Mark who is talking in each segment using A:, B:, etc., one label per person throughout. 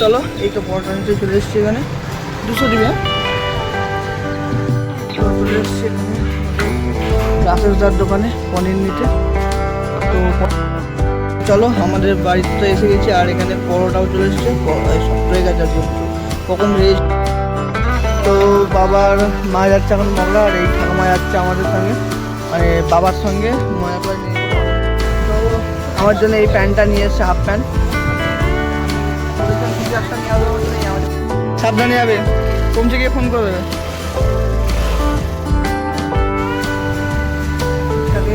A: চলো এই তো নিতে চলে এসছি এখানে। দুশো দিবে। রাকেশদার দোকানে, পনির নিতে। তো চলো, আমাদের বাড়িতে তো এসে গেছি, আর এখানে পরোটাও চলে এসছে। হয়ে গেছে আর কখন ভেজে তো বাবার মা যাচ্ছে এখন মগরা আর এই ঠাকুমা যাচ্ছে আমাদের সঙ্গে। মানে বাবার সঙ্গে মজা করে নিয়ে আমার জন্য এই প্যান্টটা নিয়ে এসছে, হাফ প্যান্ট। সাবধানে যাবে। পৌঁছে গিয়ে ফোন করবে।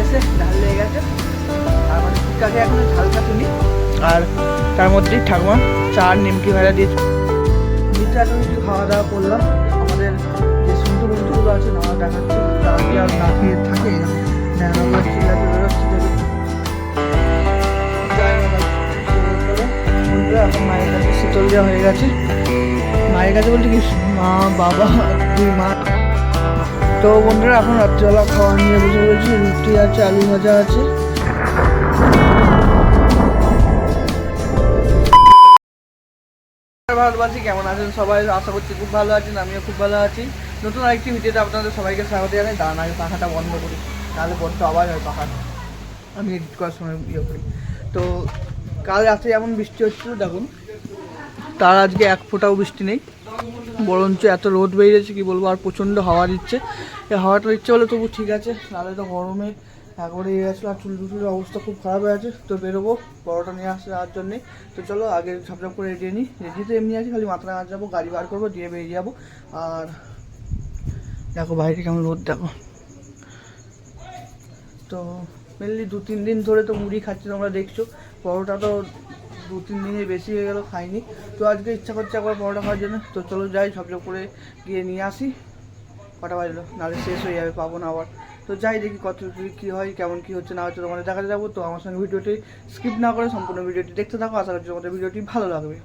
A: এসে ঢাল লেগে গেছে। আর মানে এখন খাতুনি আর তার মধ্যেই ঠাকুমা চা আর নিমকি ভাজা দিয়েছে নিচে এখন একটু খাওয়া দাওয়া করলাম। আমাদের যে সুন্দর বন্ধুগুলো আছে না দেখাচ্ছে তারা আর না খেয়ে থাকে বেরোচ্ছে এখন মায়ের কাছে শীতল দেওয়া হয়ে গেছে। মায়ের কাছে বলতে কি, মা, বাবা, দুই মা। তো বন্ধুরা, এখন রাত্রিবেলা খাওয়া নিয়ে বসে বলছি রুটি আছে, আলু ভাজা আছে। ভারতবাসী, কেমন আছেন সবাই? আশা করছি খুব ভালো আছেন, আমিও খুব ভালো আছি। নতুন আরেকটি ভিডিওতে আপনাদের সবাইকে স্বাগত জানাই। দাঁড়ান, আগে পাখাটা বন্ধ করি। তাহলে বড্ড আবার হয় পাখাটা। আমি এডিট করার সময় ইয়ে করি। তো কাল রাতে যেমন বৃষ্টি হচ্ছিল, দেখুন। তার আজকে এক ফোঁটাও বৃষ্টি নেই। বরঞ্চ এত রোদ বেরিয়েছে, কি বলব, আর প্রচণ্ড হাওয়া দিচ্ছে। এই হাওয়াটা দিচ্ছে বলে তবু ঠিক আছে। নাহলে তো গরমে একবারে ইয়ে গেছিল, আর চুল টুলের অবস্থা খুব খারাপ হয়ে আছে। তো বেরোবো বড়োটা নিয়ে আসছে যাওয়ার জন্যে। তো চলো, আগে ঝপঝপ করে রেডি নিই। রেডি তো এমনি আছে, খালি মাথা নাচ যাব, গাড়ি বার করব, দিয়ে বেরিয়ে যাব। আর দেখো, বাইরে কেমন রোদ, দেখো। তো মেনলি দু, তিন দিন ধরে তো মুড়ি খাচ্ছি, তোমরা দেখছ। পরোটা তো দু, তিন দিনের বেশি হয়ে গেল, খাইনি। তো আজকে ইচ্ছা করছে একবার পরোটা খাওয়ার জন্য। তো চলো যাই ঝপঝপ করে গিয়ে নিয়ে আসি। কটা বাজলো, নাহলে শেষ হয়ে যাবে, পাবো না আবার। তো যাই দেখি কত কি কী হয়, কেমন, কী হচ্ছে, না হচ্ছে, তোমাদের দেখাতে যাব। তো আমার সঙ্গে ভিডিওটি স্কিপ না করে সম্পূর্ণ ভিডিওটি দেখতে থাকো। আশা করছি তোমাদের ভিডিওটি ভালো লাগবে।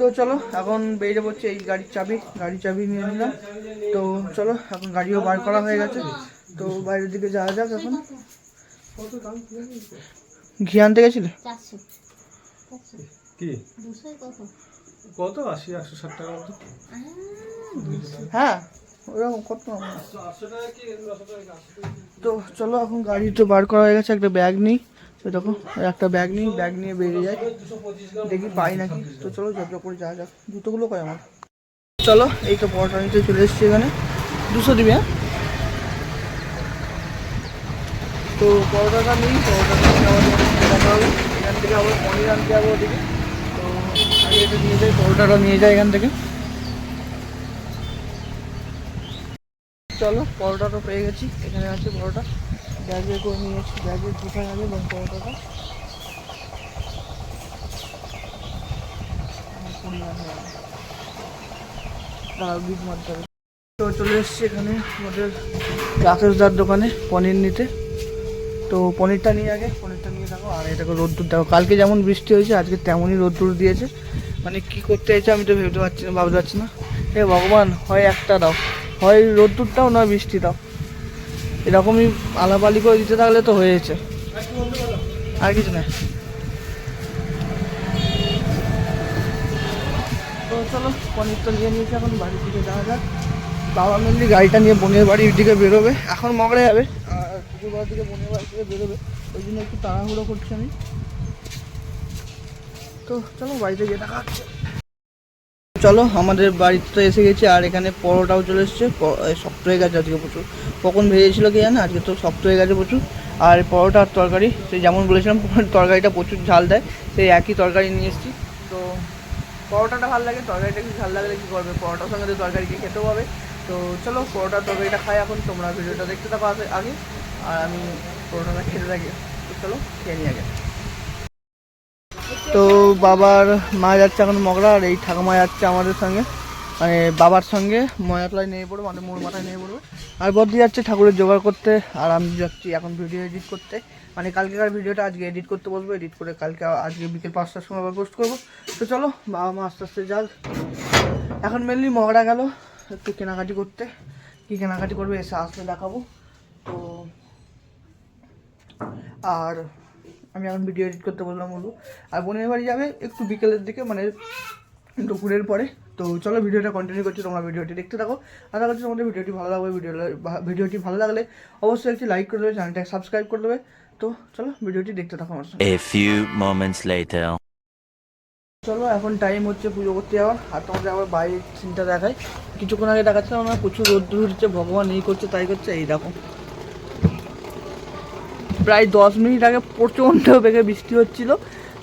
A: তো চলো এখন বেরিয়ে পড়ছে এই গাড়ির চাবি গাড়ির চাবি নিয়ে নিলাম। তো চলো এখন গাড়িও বার করা হয়ে গেছে। তো বাইরের দিকে যাওয়া যাক এখন। ঘি আনতে গেছিলে?
B: কি?
C: কত?
B: কত? আশি একশো ষাট টাকা
A: হ্যাঁ ওরকম কত? তো চলো এখন গাড়ি তো বার করা হয়ে গেছে একটা ব্যাগ নিই। তো দেখো একটা ব্যাগ নিই ব্যাগ নিয়ে বেরিয়ে যাই। দেখি পাই নাকি। তো চলো, যত করে যা যাক। জুতোগুলো কয় আমার? চলো, এই তো পরোটা নিতে চলে এসছি এখানে। দুশো দিবে হ্যাঁ? তো পরোটাটা নিই, পরোটাটা নিয়ে এখান থেকে আবার পনির আনতে যাব ওদিকে। তো আগে নিয়ে যাই, পরোটাটা নিয়ে যাই এখান থেকে। চলো, পরোটাটা পেয়ে গেছি। এখানে আছে পরোটা। ব্যাগে করে নিয়েছি ব্যাগে কোথায় দাঁড়াও, বিট মারতে হবে। তো। চলে এসেছি এখানে আমাদের রাকেশদার দোকানে পনির নিতে। তো পনিরটা নিয়ে আগে পনিরটা নিয়ে দেখো আর এটাকে রোদ্দুর দেখো কালকে যেমন বৃষ্টি হয়েছে আজকে তেমনই রোদ্দুর দিয়েছে। মানে কি করতে চাইছে আমি তো ভেবতে পারছি না ভাবতে পারছি না। এ ভগবান হয় একটা দাও। হয় রোদ্দুরটাও নয় বৃষ্টি দাও এরকমই আলাপালি করে দিতে থাকলে তো হয়েছে। আর কিছু না। তো চলো, পনির নিয়েছি এখন যাক। বাবা মেনলি গাড়িটা নিয়ে বোনের বাড়ির দিকে বেরোবে, এখন মগড়ে যাবে, আর বেরোবে, ওই জন্য একটু তাড়াহুড়ো করছি আমি। তো চলো, বাড়িতে গিয়ে দেখা চলো, আমাদের বাড়িতে তো এসে গেছি, আর এখানে পরোটাও চলে এসছে। শক্ত হয়ে গেছে আজকে প্রচুর। কখন ভেজেছিল কি জানে? আজকে তো শক্ত হয়ে গেছে প্রচুর। আর পরোটা আর তরকারি, সেই যেমন বলেছিলাম তরকারিটা প্রচুর ঝাল দেয়, সেই একই তরকারি নিয়ে এসেছি। তো পরোটাটা ভালো লাগে, তরকারিটা কিছু ঝাল লাগলে কী করবে? পরোটার সঙ্গে তো তরকারিকে খেতেও হবে। তো চলো, পরোটা তরকারিটা খাই এখন, তোমরা ভিডিওটা দেখতে থাকো আগে, আর আমি পরোটাটা খেতে থাকি। তো চলো, খেয়ে নিই আগে। তো বাবার মা যাচ্ছে এখন মগরা, আর এই ঠাকুমা যাচ্ছে আমাদের সঙ্গে। মানে বাবার সঙ্গে, ময়াতলায় নিয়ে পড়ব মানে মোর মাথায় নিয়ে পড়ব। আর বদ্রি যাচ্ছে ঠাকুরের জোগাড় করতে, আর আমি যাচ্ছি এখন ভিডিও এডিট করতে। মানে কালকেকার ভিডিওটা আজকে এডিট করতে বলব এডিট করে কালকে আজকে বিকেল পাঁচটার সময় আবার পোস্ট করব। তো চলো, বাবা মা আস্তে আস্তে যাক। এখন মেনলি মগড়া গেল, একটু কেনাকাটি করতে। কী কেনাকাটি করবে এসে আসলে দেখাবো। তো, আর আমি এখন ভিডিও এডিট করতে বললাম বলব আর বোনের বাড়ি যাবে একটু বিকেলের দিকে মানে দুপুরের পরে। তো চলো ভিডিওটা কন্টিনিউ করছি তোমরা ভিডিওটি দেখতে থাকো। আশা করছি তোমাদের ভিডিওটি ভালো লাগবে ভিডিও ভিডিওটি ভালো লাগলে অবশ্যই একটি লাইক করে দেবে চ্যানেলটাকে সাবস্ক্রাইব করে দেবে। তো চলো ভিডিওটি দেখতে থাকো আমার সঙ্গে।
C: Few moments
A: চলো এখন টাইম হচ্ছে পুজো করতে যাওয়ার। আর তোমাদের আবার বাইরের সিনটা দেখাই। কিছুক্ষণ আগে দেখাচ্ছিলাম না প্রচুর রোদ্দুর হচ্ছে ভগবান এই করছে তাই করছে এই দেখো। প্রায় দশ মিনিট আগে প্রচণ্ড বেগে বৃষ্টি হচ্ছিল।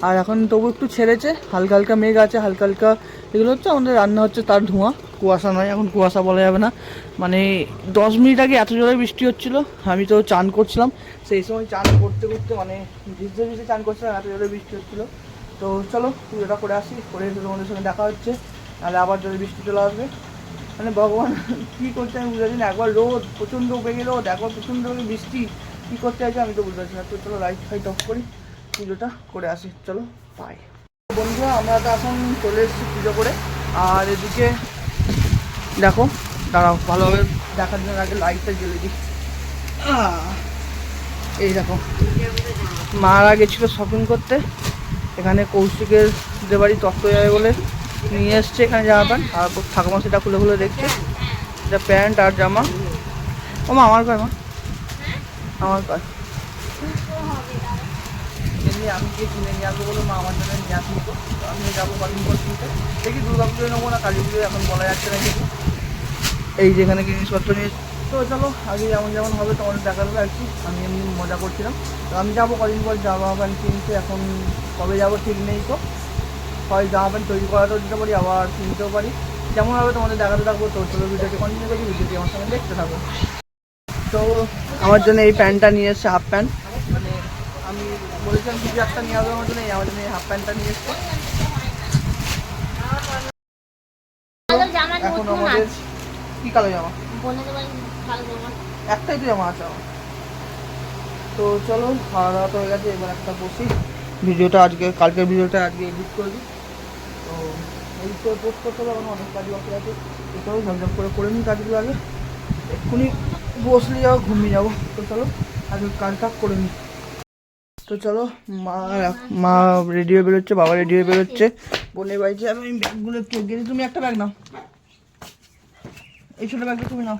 A: আর এখন তবু একটু ছেড়েছে। হালকা হালকা মেঘ আছে, হালকা হালকা এগুলো হচ্ছে আমাদের রান্না হচ্ছে তার ধোঁয়া। কুয়াশা নয়, এখন কুয়াশা বলা যাবে না। মানে দশ মিনিট আগে এত জোরে বৃষ্টি হচ্ছিল, আমি তো চান করছিলাম। সেই সময় চান করতে করতে মানে ভিজতে ভিজতে চান করছিলাম, এত জোরে বৃষ্টি হচ্ছিল। তো চলো, পুজোটা করে আসি, করে এসে তোমাদের সঙ্গে দেখা হচ্ছে। নাহলে আবার যদি বৃষ্টি চলে আসবে। মানে ভগবান, কী করছে আমি না। একবার রোদ, প্রচণ্ড বেগে রোদ, একবার প্রচণ্ড বেগে বৃষ্টি। কী করতে আছে আমি তো বুঝতে পারছি না। তো চলো লাইট ফাইট অফ করি, পুজোটা করে আসি। চলো বাই বন্ধুরা, আমরা তো এখন চলে এসেছি পুজো করে। আর এদিকে, দেখো, দাঁড়াও, ভালোভাবে দেখার জন্য আগে লাইটটা জ্বেলে দিই। এই দেখো, মারা গেছিল শপিং করতে। এখানে কৌশিকের যে বাড়ি তত্ত্ব যাবে বলে নিয়ে এসছে এখানে জামা প্যান্ট আর ঠাকুমা সেটা খুলে খুলে দেখছে। এটা প্যান্ট আর জামা। ও মা, আমার কয় মা। আমার কয় এমনি আমি কিনে নিয়ে আসব মা আমার জন্য নিয়ে আসব আমি কদিন পর কিনতে। দেখি দুর্গা না, কালী এখন বলা যাচ্ছে না এই যেখানে জিনিসপত্র নিয়ে তো চলো, আগে যেমন যেমন হবে তোমাদের দেখাবো আর কি। আমি এমনি মজা করছিলাম। তো আমি যাব কদিন পর জামা প্যান্ট কিনতে এখন কবে যাব ঠিক নেই তো। হয় জামা প্যান্ট তৈরি করাতেও দিতে পারি, আবার কিনতেও পারি। যেমন হবে তোমাদের দেখাতে থাকব, তো চলো ভিডিওটি কন্টিনিউ করি ভিডিওটি আমার সঙ্গে দেখতে থাকো। তো আমার জন্য এই প্যান্টটা নিয়ে এসছে হাফ প্যান্ট মানে আমি বলেছিলাম কিছু একটা নিয়ে আসবে আমার জন্য এই আমার জন্য এই হাফ প্যান্টটা নিয়ে এসছে। এখন আমাদের কি
D: কালো জামা?
A: একটাই তো জামা আছে আমার। তো চলো খাওয়া দাওয়া তো হয়ে গেছে এবার একটা বসি। ভিডিওটা আজকে কালকের ভিডিওটা আজকে এডিট করে দিই। তো এডিট করে পোস্ট করতে হবে এখন অনেক কাজ বাকি আছে। চলো ঝপঝপ করে করে নিই কাজগুলো আগে। এক্ষুনি বসলে যাব ঘুমিয়ে যাব। তো চলো আগে কাজ কাজ করে নিই তো চলো, মা মা রেডি হয়ে বেরোচ্ছে, বাবা রেডি হয়ে বেরোচ্ছে। বোনের বাড়িতে আমি ব্যাগগুলো একটু এগিয়ে তুমি একটা ব্যাগ নাও। এই ছোটো ব্যাগটা তুমি নাও।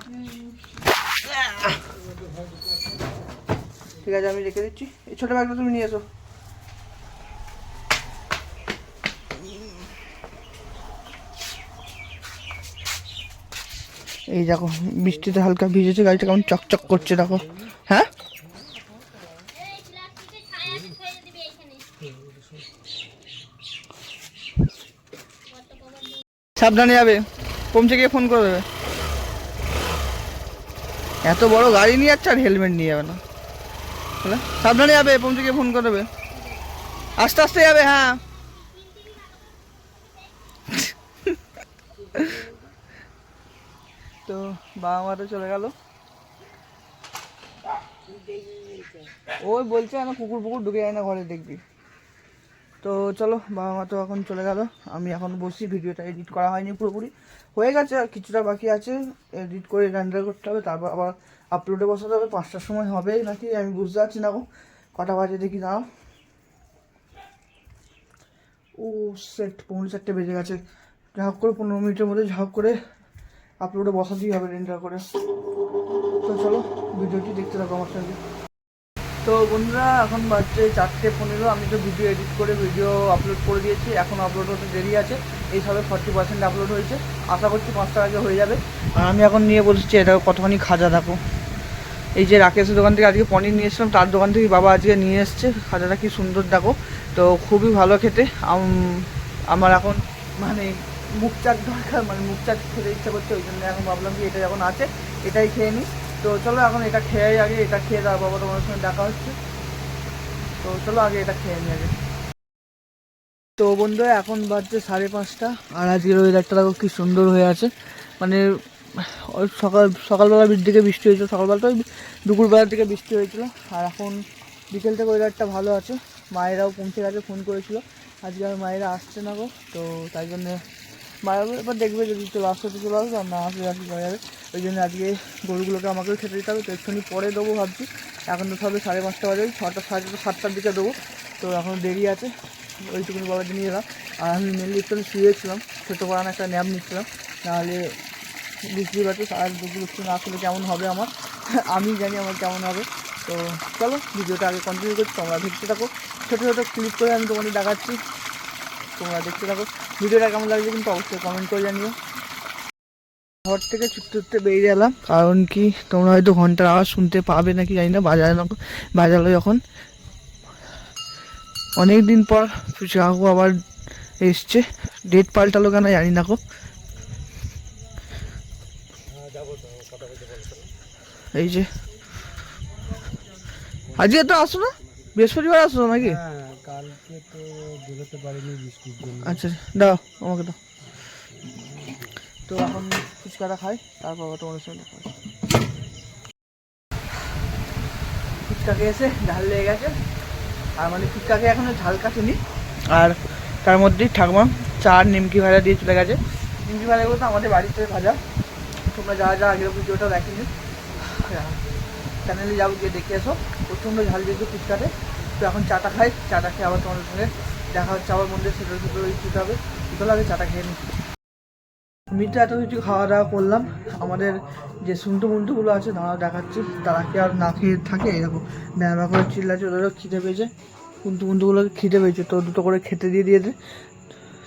A: ঠিক আছে, আমি রেখে দিচ্ছি। এই ছোটো ব্যাগটা তুমি নিয়ে এসো। এই দেখো, বৃষ্টিতে হালকা ভিজেছে, গাড়িটা কেমন চকচক করছে, দেখো। হ্যাঁ? সাবধানে যাবে। পৌঁছে গিয়ে ফোন করে দেবে। এত বড় গাড়ি নিয়ে যাচ্ছে, আর হেলমেট নিয়ে যাবে না। সাবধানে যাবে পৌঁছে গিয়ে ফোন করে দেবে। আস্তে আস্তে যাবে হ্যাঁ। তো বাবা মা তো চলে গেল। ওই বলছে না কুকুর পুকুর ঢুকে যায় না ঘরে, দেখবি। তো চলো, বাবা মা তো এখন চলে গেল। আমি এখন বসি, ভিডিওটা এডিট করা হয়নি পুরোপুরি। হয়ে গেছে, আর কিছুটা বাকি আছে। এডিট করে রেন্ডার করতে হবে, তারপর আবার আপলোডে বসাতে হবে। পাঁচটার সময় হবে নাকি, আমি বুঝতে পারছি না গো। কটা বাজে দেখি দাও ও সেট পৌনে চারটে বেজে গেছে। ঝাপ করে পনেরো মিনিটের মধ্যে ঝাপ করে আপলোডে বসাতেই হবে রেন্ডার করে। তো চলো, ভিডিওটি দেখতে থাকো আমার সঙ্গে। তো বন্ধুরা, এখন বাজছে চারটে পনেরো। আমি তো ভিডিও এডিট করে ভিডিও আপলোড করে দিয়েছি। এখন আপলোড হতে দেরি আছে। এই সবে ফর্টি পার্সেন্ট আপলোড হয়েছে। আশা করছি পাঁচটার আগে হয়ে যাবে। আর আমি এখন নিয়ে বলছি এটা কতখানি খাজা দেখো। এই যে রাকেশের দোকান থেকে আজকে পনির নিয়ে এসেছিলাম, তার দোকান থেকে বাবা আজকে নিয়ে এসছে। খাজাটা কি সুন্দর দেখো। তো খুবই ভালো খেতে। আমার এখন মানে মুখ চাট দরকার মানে মুখ চাট খেতে ইচ্ছা করছে, ওই জন্য এখন ভাবলাম কি এটা যখন আছে, এটাই খেয়ে নিই। তো চলো এখন এটা খেয়ে আগে, এটা খেয়ে তার বাবা তোমার সঙ্গে দেখা হচ্ছে। তো চলো আগে এটা খেয়ে নিই আগে। তো বন্ধুরা, এখন বাজছে সাড়ে পাঁচটা, আর আজকের ওয়েদারটা দেখো কি সুন্দর হয়ে আছে। মানে সকাল সকালবেলার দিকে বৃষ্টি হয়েছিল সকালবেলা তো ওই দুপুরবেলার দিকে বৃষ্টি হয়েছিল, আর এখন বিকেল থেকে ওয়েদারটা ভালো আছে। মায়েরাও পৌঁছে গেছে ফোন করেছিল। আজকে আর মায়েরা আসছে না গো, তো তাই জন্যে মায়ের এবার দেখবে যদি চলে আসতে চলে আসবে, আর না কি করা যাবে। ওই জন্য আজকে গরুগুলোকে আমাকেও খেতে দিতে হবে, তো একটুখানি পরে দেবো ভাবছি। এখন তো সবে সাড়ে পাঁচটা বাজে, ছটা সাড়ে সাতটার দিকে দেবো। তো এখন দেরি আছে, ওইটুকুনি বলার জন্য এলাম। আর আমি মেনলি একটু শুয়েছিলাম, ছোটো করান একটা ন্যাপ নিচ্ছিলাম। নাহলে বুঝতেই পারছি আর দুপুর একটু না আসলে কেমন হবে আমার। আমি জানি আমার কেমন হবে। তো চলো, ভিডিওটা আগে কন্টিনিউ করছি, তোমরা দেখতে থাকো। ছোটো ছোটো ক্লিপ করে আমি তোমাদের দেখাচ্ছি। তোমরা দেখতে থাকো। ভিডিওটা কেমন লাগছে কিন্তু অবশ্যই কমেন্ট করে জানিও। ঘর থেকে ছুটতে ছুটতে বেরিয়ে এলাম কারণ কি, তোমরা হয়তো ঘণ্টার আওয়াজ শুনতে পাবে নাকি জানি না বাজানো বাজালো যখন। অনেক দিন পর কাকু আবার এসছে। ডেট পাল্টালো কেন জানি না গো। এই যে। আজকে তো আসো না? বৃহস্পতিবার আসো নাকি?
B: হ্যাঁ কালকে তো বেরোতে পারিনি বৃষ্টির জন্য।
A: আচ্ছা দাও আমাকে দাও। তো এখন ফুচকাটা খাই তারপর তোমাদের সঙ্গে দেখা হবে। ফুচকা খেয়েছে ঝাল লেগে গেছে। আর মানে ফুচকাকে এখনও ঝাল কাটেনি। আর তার মধ্যেই ঠাকুমা চার নিমকি ভাজা দিয়ে চলে গেছে। নিমকি ভাজাগুলো তো আমাদের বাড়িতে ভাজা। তোমরা যারা যা আগের ভিডিওটা দেখেনি। চ্যানেলে যাব, গিয়ে দেখে এসো। প্রচণ্ড ঝাল যেহেতু ফুচকাতে। তো এখন চাটা খাই, চাটা খেয়ে আবার তোমাদের সঙ্গে দেখা হচ্ছে, আবার মন্দির সেটা দুটো দিতে হবে। চলো আগে চাটা খেয়ে নিই। আমি এত কিছু খাওয়া দাওয়া করলাম। আমাদের যে সুন্টু মুন্টুগুলো আছে তারা দেখাচ্ছি। তারা কি আর না খেয়ে থাকে? এরকম ব্যায়ামা করে চিল্লাচ্ছে, ওদেরও খিদে পেয়েছে। কুন্টু মুন্টুগুলোকে খিদে পেয়েছে। তো দুটো করে খেতে দিয়ে দিয়েছে।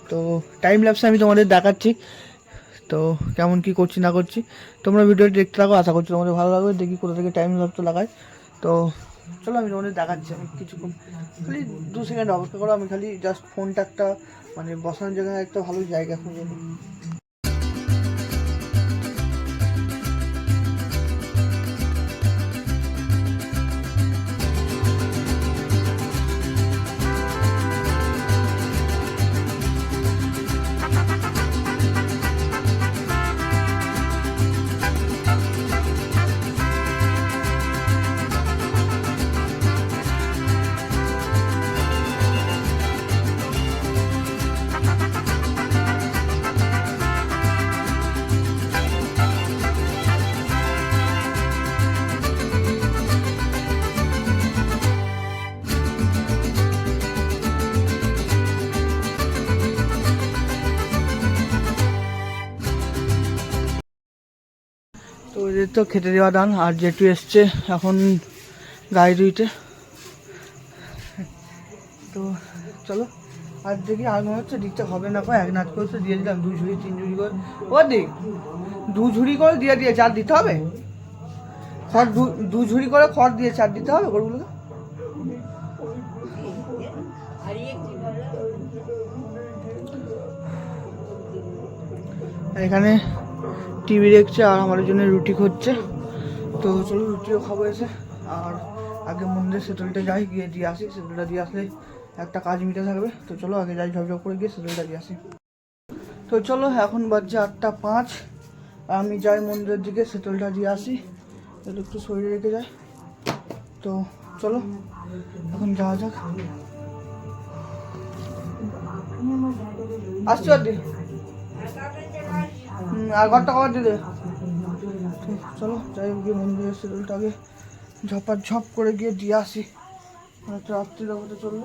A: তো টাইম ল্যাপসে আমি তোমাদের দেখাচ্ছি। তো কেমন কি করছি না করছি, তোমরা ভিডিওটি দেখতে থাকো, আশা করছি তোমাদের ভালো লাগবে, দেখি কোথা থেকে টাইম লাগত লাগাই। তো চলো আমি তোমাদের দেখাচ্ছি, আমি কিছুক্ষণ, খালি দু সেকেন্ড অপেক্ষা করো, আমি খালি জাস্ট ফোনটা একটা মানে বসানোর জায়গায় একটা ভালো জায়গা খুঁজে তো খেতে দেওয়া দান, আর জেঠু এসছে এখন গায়ে ধুইতে। তো চলো, আর দেখি আর মনে হচ্ছে দিকটা হবে না কো এক নাচ করে তো দিয়ে দিলাম, দু ঝুড়ি, তিন ঝুড়ি করে। ও দিক দু ঝুড়ি করে দিয়ে দিয়ে চার দিতে হবে? খড় দু দু ঝুড়ি করে খড় দিয়ে চার দিতে হবে গরুগুলোকে? এখানে টিভি দেখছে আর আমাদের জন্য রুটি করছে তো চলো রুটিও খাব এসে। আর আগে মন্দির সেতুলটা যাই, গিয়ে দিয়ে আসি। সেতুলটা দিয়ে আসলে একটা কাজ মিটে থাকবে। তো চলো আগে যাই ঝপঝপ করে গিয়ে সেতুলটা দিয়ে আসি। তো চলো এখন বাজছে আটটা পাঁচ। আমি যাই মন্দিরের দিকে সেতুলটা দিয়ে আসি। এটা একটু শরীরে রেখে যায় তো চলো, এখন যাওয়া যাক। আসছি আর আর ঘরটা কবার দিলে চলো, যাই হোক, গিয়ে মন্দিরের শিডিউলটা আগে ঝপার ঝপ করে গিয়ে দিয়ে আসি। অনেকটা রাত্রি হতে চলল।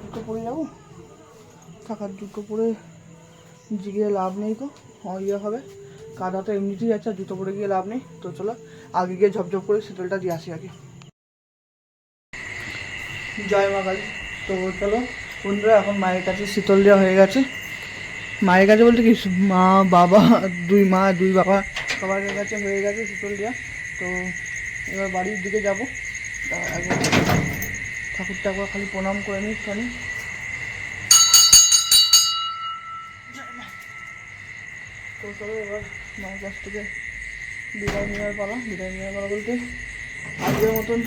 A: জুতো পরে যাব। থাকার জুতো পরে গিয়ে লাভ নেই তো ইয়ে হবে। কাদা তো এমনিতেই আছে, আর জুতো পরে গিয়ে লাভ নেই। তো চলো, আগে গিয়ে ঝপঝপ করে শিডিউলটা দিয়ে আসি আগে। জয় মা কালী। তো চলো, বন্ধুরা, এখন মায়ের কাছে শীতল দেওয়া হয়ে গেছে। মায়ের কাছে বলতে কি, মা, বাবা, দুই মা, দুই বাবা সবার কাছে হয়ে গেছে শীতল দেওয়া তো এবার বাড়ির দিকে যাব। ঠাকুর ঠাকুর খালি প্রণাম করে খানি তো চলো এবার মায়ের কাছ থেকে বিদায় নেওয়ার পালা। বিদায় নেওয়ার পালা বলতে আজকের মতন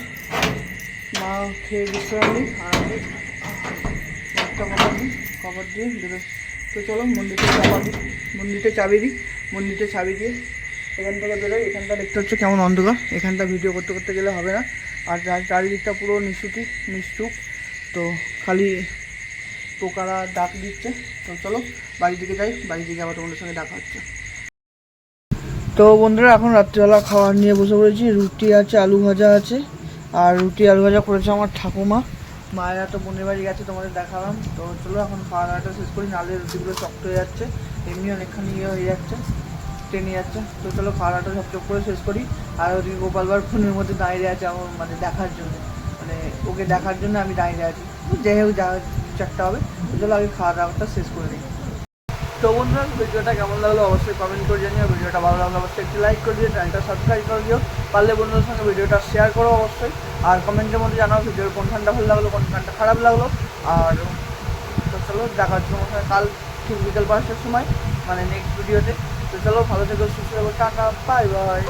A: মা খেয়ে বিশ্রাম নিই। আর আমি একটা দিয়ে দেবে তো চলো, মন্দিরটা চাবি মন্দিরটা চাবি দিই, মন্দিরটা চাবি দিয়ে এখান থেকে বেরোই। এখানটা দেখতে হচ্ছে কেমন অন্ধকার। এখানটা ভিডিও করতে করতে গেলে হবে না। আর চারিদিকটা পুরো নিশুতি নিশ্চুপ। তো খালি পোকারা ডাক দিচ্ছে। তো চলো বাড়ি দিকে যাই। বাড়ি থেকে আবার তোমাদের সঙ্গে দেখা হচ্ছে। তো বন্ধুরা, এখন রাত্রিবেলা খাবার নিয়ে বসে পড়েছি। রুটি আছে, আলু ভাজা আছে। আর রুটি, আলু ভাজা করেছে আমার ঠাকুমা। মায়েরা তো বোনের বাড়ি গেছে, তোমাদের দেখালাম। তো চলো, এখন খাওয়া দাওয়াটা শেষ করি নালে রুটিগুলো শক্ত হয়ে যাচ্ছে। এমনি অনেকখানি ইয়ে হয়ে যাচ্ছে, টেনে যাচ্ছে। তো চলো, খাওয়া দাওয়াটা সব করে শেষ করি। আর ওদিকে গোপালবার ফোনের মধ্যে দাঁড়িয়ে আছে আমার মানে দেখার জন্য। মানে ওকে দেখার জন্য আমি দাঁড়িয়ে আছি। যাই হোক, যা চারটা হবে। চলো, আগে খাওয়া দাওয়াটা শেষ করে দিই। তো বন্ধুরা, ভিডিওটা কেমন লাগল অবশ্যই কমেন্ট করে জানিও, ভিডিওটা ভালো লাগল অবশ্যই একটি লাইক করে দিও চ্যানেলটা সাবস্ক্রাইব করে দিও, পারলে বন্ধুদের সঙ্গে ভিডিওটা শেয়ার করো অবশ্যই, আর কমেন্টের মধ্যে জানাও ভিডিওর কোন ফ্যানটা ভালো লাগল, কোন খানটা খারাপ লাগল, আর তো চলো, দেখা হচ্ছে কাল ঠিক বিকেল পাঁচটার সময় মানে নেক্সট ভিডিওতে তো। চলো, ভালো থেকো, সুস্থ থাকো, টাটা বাই বাই